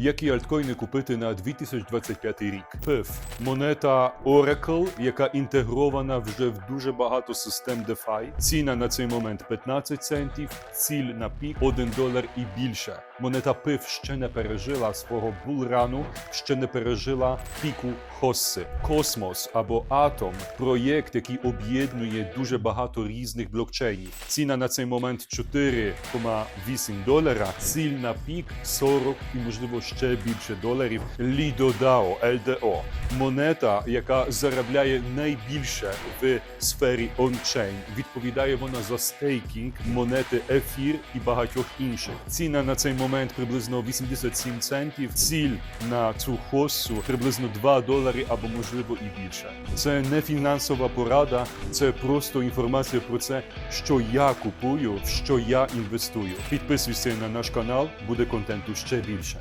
Які альткоїни купити на 2025 рік? PIF – монета Oracle, яка інтегрована вже в дуже багато систем DeFi. Ціна на цей момент 15 центів, ціль на пік 1 долар і більше. Монета PIF ще не пережила свого булрану, ще не пережила піку Хосси. Космос або Атом проєкт, який об'єднує дуже багато різних блокчейнів. Ціна на цей момент 4,8 долара, ціль на пік 40 і можливо ще більше доларів. DAO, LDO – монета, яка заробляє найбільше в сфері ончейн. Відповідає вона за стейкінг монети ефір і багатьох інших. Ціна на цей момент приблизно 87 центів. Ціль на цю хосу приблизно 2 долари або можливо і більше. Це не фінансова порада, це просто інформація про це, що я купую, в що я інвестую. Підписуйся на наш канал, буде контенту ще більше.